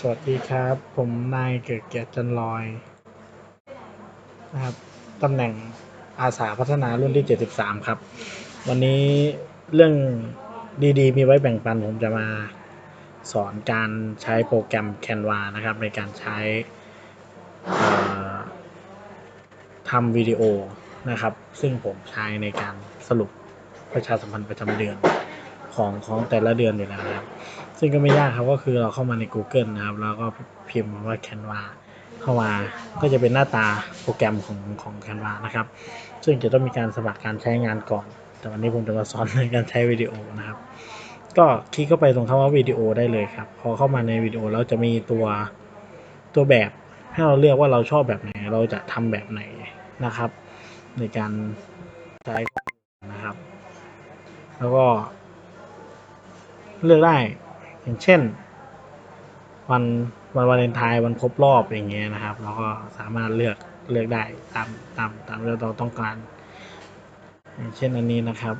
สวัสดีครับ ผมนายเกิดเกียรติจันลอยนะครับตำแหน่งอาสาพัฒนารุ่นที่ 73 ครับ วันนี้เรื่องดีๆ มีไว้แบ่งปันผมจะมาสอนการใช้โปรแกรม Canva นะครับ ในการใช้ทำวิดีโอนะครับ ซึ่งผมใช้ในการสรุปประชาสัมพันธ์ประจำเดือนของของแต่ละเดือนอยู่แล้วนะครับ ซึ่งก็ไม่ยากครับก็คือเราเข้ามาใน Google นะครับ แล้วก็พิมพ์ว่า Canva เข้ามาก็จะเป็นหน้าตาโปรแกรมของของ Canva นะครับ ซึ่งจะต้องมีการสมัครการใช้งานก่อน แต่วันนี้ผมจะมาสอนในการใช้วิดีโอนะครับ ก็คลิกเข้าไปตรงคำว่าวิดีโอได้เลยครับ พอเข้ามาในวิดีโอแล้วจะมีตัวตัวแบบให้เราเลือกว่าเราชอบแบบไหน เราจะทำแบบไหนนะครับ ในการใช้นะครับ แล้วก็เลือกได้ อย่างเช่น วันวันวาเลนไทน์วันครบรอบอย่างเงี้ยนะครับ เราก็สามารถเลือกเลือกได้ตามตามตามที่เราต้องการ อย่างเช่นอันนี้นะครับ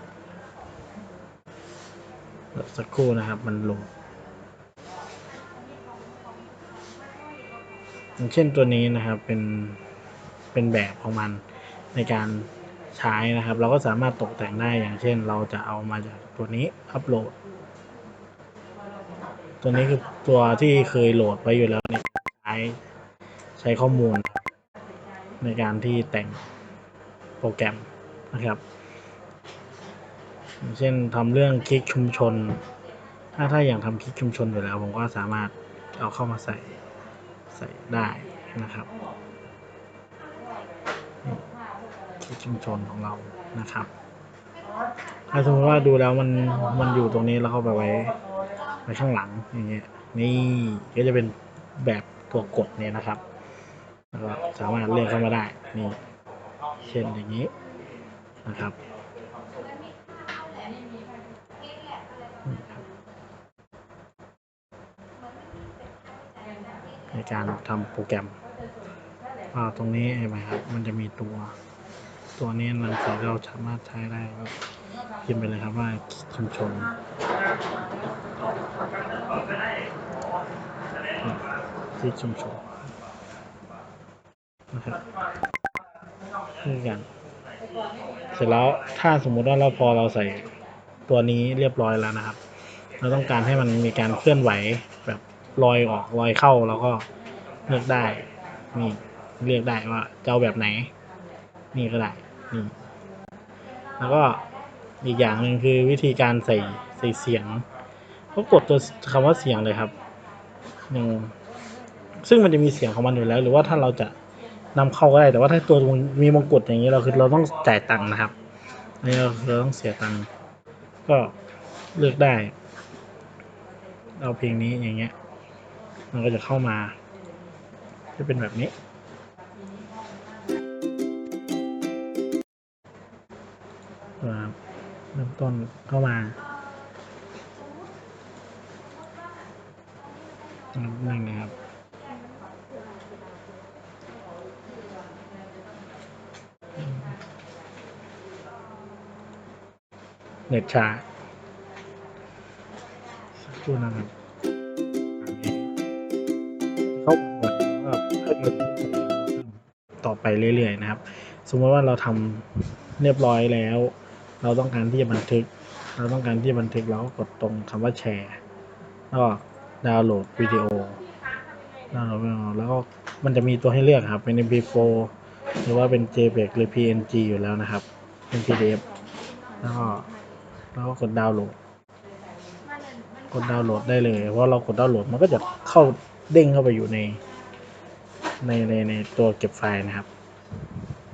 สักครู่นะครับมันลงอย่างเช่นตัวนี้นะครับเป็นเป็นแบบของมันในการใช้นะครับ เราก็สามารถตกแต่งได้อย่างเช่น เราจะเอามาจากตัวนี้อัปโหลด ตัวนี้คือตัวที่เคยโหลดไว้อยู่แล้วในใช้ใช้ข้อมูล ในการที่แต่งโปรแกรมนะครับ เช่นทำเรื่องคลิกชุมชน ถ้าถ้าอย่างทำคลิกชุมชนอยู่แล้ว ผมก็สามารถเอาเข้ามาใส่ใส่ได้นะครับคลิกชุมชนของเรานะครับ ถ้าสมมติว่าดูแล้วมันมันอยู่ตรงนี้แล้วเข้าไปไว้ ไว้ข้างหลังอย่างเงี้ยนี่ก็จะเป็นแบบตัวกดเนี่ยนะครับแล้วก็สามารถเลื่อนเข้ามาได้นี่เช่นอย่างนี้นะครับในการทำโปรแกรมอ่าตรงนี้เห็นไหมครับ มันจะมีตัว ตัวนี้หนังสือเราสามารถใช้ได้ก็พิมพ์ไปเลยครับว่าชุมชนที่ ชุมชนนะครับนี่กันเสร็จแล้วถ้าสมมุติว่าเราพอเราใส่ตัวนี้เรียบร้อยแล้วนะครับ เราต้องการให้มันมีการเคลื่อนไหวแบบลอยออกลอยเข้าแล้วก็เลือกได้นี่เลือกได้ว่าจะเอาแบบไหน นี่ก็ได้นี่แล้วก็อีกอย่างหนึ่งคือวิธีการใส่ใส่เสียง ก็กดตัวคำว่าเสียงเลยครับหนึ่งซึ่งมันจะมีเสียงของมันอยู่แล้ว หรือว่าถ้าเราจะนำเข้าก็ได้ แต่ว่าถ้าตัวมีมงกุฎอย่างนี้เราคือเราต้องจ่ายตังค์นะครับอันนี้เราเราต้องเสียตังค์ก็เลือกได้ เอาเพลงนี้อย่างเงี้ย มันก็จะเข้ามาจะเป็นแบบนี้ครับเริ่มต้นเข้ามา นั่นนะครับเน็ตช้าสักครู่นะครับเข้าหมดก็ให้เงินต่อไปเรื่อยๆนะครับ สมมติว่าเราทำเรียบร้อยแล้ว เราต้องการที่จะบันทึก เราต้องการที่จะบันทึกเราก็กดตรงคำว่าแชร์แล้วก็ ดาวน์โหลดวิดีโอดาวน์โหลดวิดีโอแล้วก็มันจะมีตัวให้เลือกครับเป็น MP4 หรือว่าเป็น JPEG หรือ PNG อยู่แล้วนะครับ เป็น PDF แล้วก็แล้วก็กดดาวน์โหลด กดดาวน์โหลดได้เลย เพราะเรากดดาวน์โหลดมันก็จะเข้าเด้งเข้าไปอยู่ใน ในในในตัวเก็บไฟล์นะครับ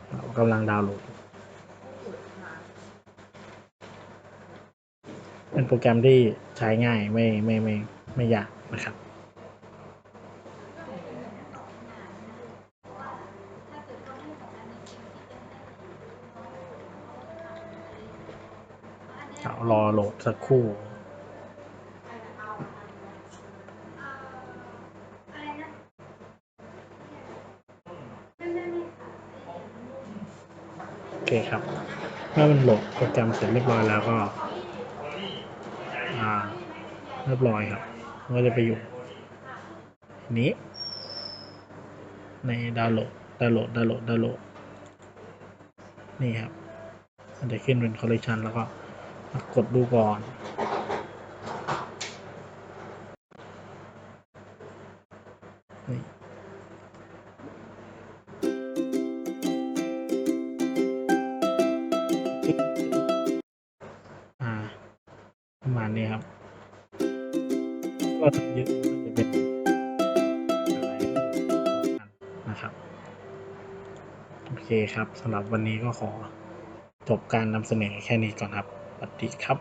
เรากำลังดาวน์โหลด เป็นโปรแกรมที่ใช้ง่ายไม่ไม่ไม่ไม่ยาก นะครับเอารอโหลดสักครู่โอเคครับเมื่อมันโหลดโปรแกรมเสร็จเรียบร้อยแล้วก็เรียบร้อยครับ มันก็จะไปอยู่นี้ในดาวน์โหลดดาวน์โหลดดาวน์โหลดดาวน์โหลดนี่ครับ มันจะขึ้นเป็นคอลเลกชันแล้วก็กดดูก่อนนี่ ก็จะยึดมันจะเป็นอะไรนะครับโอเคครับสำหรับวันนี้ก็ขอจบการนำเสนอแค่นี้ก่อนครับสวัสดีครับ